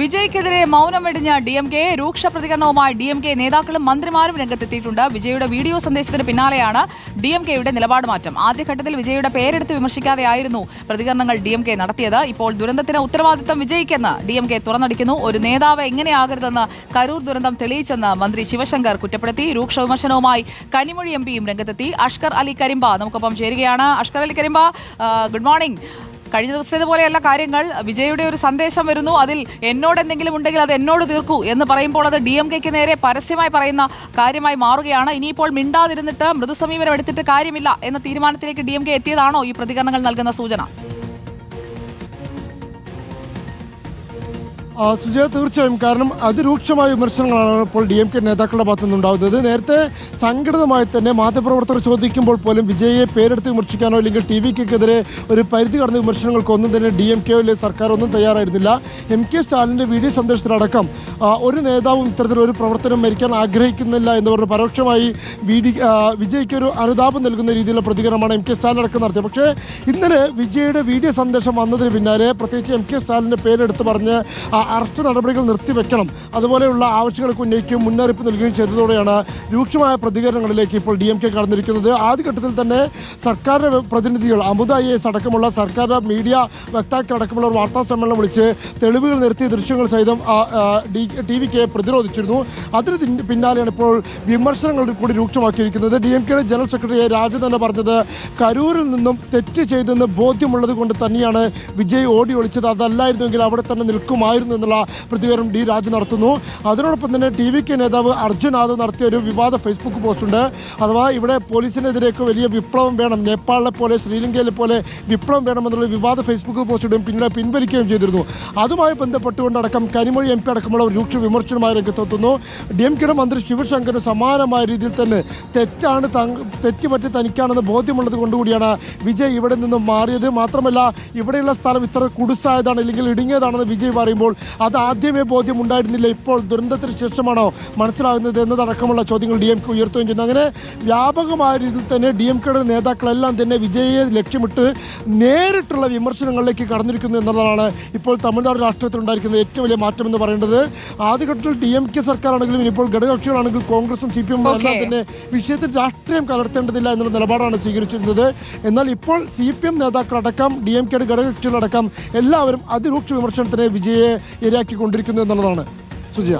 വിജയ്ക്കെതിരെ മൗനം വെടിഞ്ഞ D M K രൂക്ഷ പ്രതികരണവുമായി ഡി എം കെ നേതാക്കളും മന്ത്രിമാരും രംഗത്തെത്തിയിട്ടുണ്ട്. വിജയുടെ വീഡിയോ സന്ദേശത്തിന് പിന്നാലെയാണ് ഡി എം കെയുടെ നിലപാട് മാറ്റം. ആദ്യഘട്ടത്തിൽ വിജയുടെ പേരെടുത്ത് വിമർശിക്കാതെയായിരുന്നു പ്രതികരണങ്ങൾ ഡി എം കെ നടത്തിയത്. ഇപ്പോൾ ദുരന്തത്തിന് ഉത്തരവാദിത്തം വിജയിക്കെന്ന് ഡി എം കെ തുറന്നടിക്കുന്നു. ഒരു നേതാവ് എങ്ങനെയാകരുതെന്ന് കരൂർ ദുരന്തം തെളിയിച്ചെന്ന് മന്ത്രി ശിവശങ്കർ കുറ്റപ്പെടുത്തി. രൂക്ഷ വിമർശനവുമായി കനിമൊഴി എം പിയും രംഗത്തെത്തി. അഷ്കർ അലി കരിമ്പ നമുക്കൊപ്പം ചേരുകയാണ്. Ashkar Ali Karimba good morning. കഴിഞ്ഞ ദിവസത്തെ പോലെയല്ല കാര്യങ്ങൾ. വിജയുടെ ഒരു സന്ദേശം വരുന്നു. അതിൽ എന്നോട് എന്തെങ്കിലും ഉണ്ടെങ്കിൽ അത് എന്നോട് തീർക്കൂ എന്ന് പറയുമ്പോൾ അത് ഡി എം കെക്ക് നേരെ പരസ്യമായി പറയുന്ന കാര്യമായി മാറുകയാണ്. ഇനിയിപ്പോൾ മിണ്ടാതിരുന്നിട്ട് മൃദുസമീപനം എടുത്തിട്ട് കാര്യമില്ല എന്ന തീരുമാനത്തിലേക്ക് ഡി എം കെ എത്തിയതാണോ ഈ പ്രതികരണങ്ങൾ നൽകുന്ന സൂചന? സുജയ തീർച്ചയായും. കാരണം അതിരൂക്ഷമായ വിമർശനങ്ങളാണ് ഇപ്പോൾ ഡി എം കെ നേതാക്കളുടെ ഭാഗത്തു നിന്നുണ്ടാകുന്നത്. നേരത്തെ സംഘടിതമായി തന്നെ മാധ്യമപ്രവർത്തകർ ചോദിക്കുമ്പോൾ പോലും വിജയയെ പേരെടുത്ത് വിമർശിക്കാനോ അല്ലെങ്കിൽ ടി വിക്കെതിരെ ഒരു പരിധി കടന്ന വിമർശനങ്ങൾക്കൊന്നും തന്നെ ഡി എം കെയിലെ സർക്കാർ ഒന്നും തയ്യാറായിരുന്നില്ല. എം കെ സ്റ്റാലിന്റെ വീഡിയോ സന്ദേശത്തിലടക്കം ഒരു നേതാവും ഇത്തരത്തിലൊരു പ്രവർത്തനം മരിക്കാൻ ആഗ്രഹിക്കുന്നില്ല എന്ന് പറഞ്ഞ് പരോക്ഷമായി വിഡി വിജയ്ക്ക് ഒരു അനുതാപം നൽകുന്ന രീതിയിലുള്ള പ്രതികരണമാണ് എം കെ സ്റ്റാലിൻ അടക്കം നടത്തിയത്. പക്ഷേ ഇന്നലെ വിജയുടെ വീഡിയോ സന്ദേശം വന്നതിന് പിന്നാലെ പ്രത്യേകിച്ച് എം കെ സ്റ്റാലിന്റെ പേരെടുത്ത് പറഞ്ഞ് അറസ്റ്റ് നടപടികൾ നിർത്തിവെക്കണം. അതുപോലെയുള്ള ആവശ്യങ്ങൾക്ക് ഉന്നയിക്കുകയും മുന്നറിയിപ്പ് നൽകുകയും ചെയ്തതോടെയാണ് രൂക്ഷമായ പ്രതികരണങ്ങളിലേക്ക് ഇപ്പോൾ ഡി എം കെ കടന്നിരിക്കുന്നത്. ആദ്യഘട്ടത്തിൽ തന്നെ സർക്കാരിന്റെ പ്രതിനിധികൾ അമുദ ഐ എസ് അടക്കമുള്ള സർക്കാർ മീഡിയ ഒരു വാർത്താ സമ്മേളനം വിളിച്ച് തെളിവുകൾ നിർത്തിയ ദൃശ്യങ്ങൾ സഹിതം ടി വിക്ക് പ്രതിരോധിച്ചിരുന്നു. അതിന് പിന്നാലെയാണ് ഇപ്പോൾ വിമർശനങ്ങൾ കൂടി രൂക്ഷമാക്കിയിരിക്കുന്നത്. ഡി എം കെയുടെ ജനറൽ സെക്രട്ടറി രാജ തന്നെ പറഞ്ഞത് കരൂരിൽ നിന്നും തെറ്റ് ചെയ്തെന്ന് ബോധ്യമുള്ളത് കൊണ്ട് തന്നെയാണ് വിജയ് ഓടി ഒളിച്ചത്. അതല്ലായിരുന്നുവെങ്കിൽ അവിടെ തന്നെ നിൽക്കുമായിരുന്നു എന്നുള്ള പ്രതികരണം ഡി രാജ നടത്തുന്നു. അതിനോടൊപ്പം തന്നെ ടി വി കെ നേതാവ് അർജുൻ യാദവ് നടത്തിയ ഒരു വിവാദ ഫേസ്ബുക്ക് പോസ്റ്റുണ്ട് അഥവാ ഇവിടെ പോലീസിനെതിരെയൊക്കെ വലിയ വിപ്ലവം വേണം. നേപ്പാളിലെ പോലെ ശ്രീലങ്കയിലെ പോലെ വിപ്ലവം വേണമെന്നുള്ള വിവാദ ഫേസ്ബുക്ക് പോസ്റ്റ് ഇടുകയും പിന്നീട് പിൻവലിക്കുകയും ചെയ്തിരുന്നു. അതുമായി ബന്ധപ്പെട്ടുകൊണ്ടടക്കം കനിമൊഴി എം പി അടക്കമുള്ള രൂക്ഷ വിമർശനമായി രംഗത്തെത്തുന്നു. ഡി എം കെയുടെ മന്ത്രി ശിവശങ്കറിന് സമാനമായ രീതിയിൽ തന്നെ തെറ്റാണ് തെറ്റ് പറ്റി തനിക്കാണെന്ന് ബോധ്യമുള്ളത് കൊണ്ടുകൂടിയാണ് വിജയ് ഇവിടെ നിന്നും മാറിയത്. മാത്രമല്ല ഇവിടെയുള്ള സ്ഥലം ഇത്ര കുടുസായതാണ് അല്ലെങ്കിൽ ഇടുങ്ങിയതാണെന്ന് വിജയ് പറയുമ്പോൾ അത് ആദ്യമേ ബോധ്യം ഉണ്ടായിരുന്നില്ല ഇപ്പോൾ ദുരന്തത്തിന് ശേഷമാണോ മനസ്സിലാകുന്നത് എന്നതടക്കമുള്ള ചോദ്യങ്ങൾ ഡി എം കെ ഉയർത്തുകയും ചെയ്യുന്നു. അങ്ങനെ വ്യാപകമായ രീതിയിൽ തന്നെ ഡി എം കെയുടെ നേതാക്കളെല്ലാം തന്നെ വിജയെ ലക്ഷ്യമിട്ട് നേരിട്ടുള്ള വിമർശനങ്ങളിലേക്ക് കടന്നിരിക്കുന്നു എന്നുള്ളതാണ് ഇപ്പോൾ തമിഴ്നാട് രാഷ്ട്രീയത്തിൽ ഉണ്ടായിരിക്കുന്ന ഏറ്റവും വലിയ മാറ്റം എന്ന് പറയുന്നത് ആദ്യഘട്ടത്തിൽ ഡി എം കെ സർക്കാരാണെങ്കിലും ഇപ്പോൾ ഘടകകക്ഷികളാണെങ്കിൽ കോൺഗ്രസും സി പി എമ്മും എല്ലാം തന്നെ വിഷയത്തിൽ രാഷ്ട്രീയം കലർത്തേണ്ടതില്ല എന്നുള്ള നിലപാടാണ് സ്വീകരിച്ചിരുന്നത്. എന്നാൽ ഇപ്പോൾ സി പി എം നേതാക്കളടക്കം ഡി എം കെയുടെ ഘടകകക്ഷികളടക്കം എല്ലാവരും അതിരൂക്ഷ വിമർശനത്തിന് വിജയെ ഇരയാക്കിക്കൊണ്ടിരിക്കുന്നു എന്നുള്ളതാണ്. സുജയ.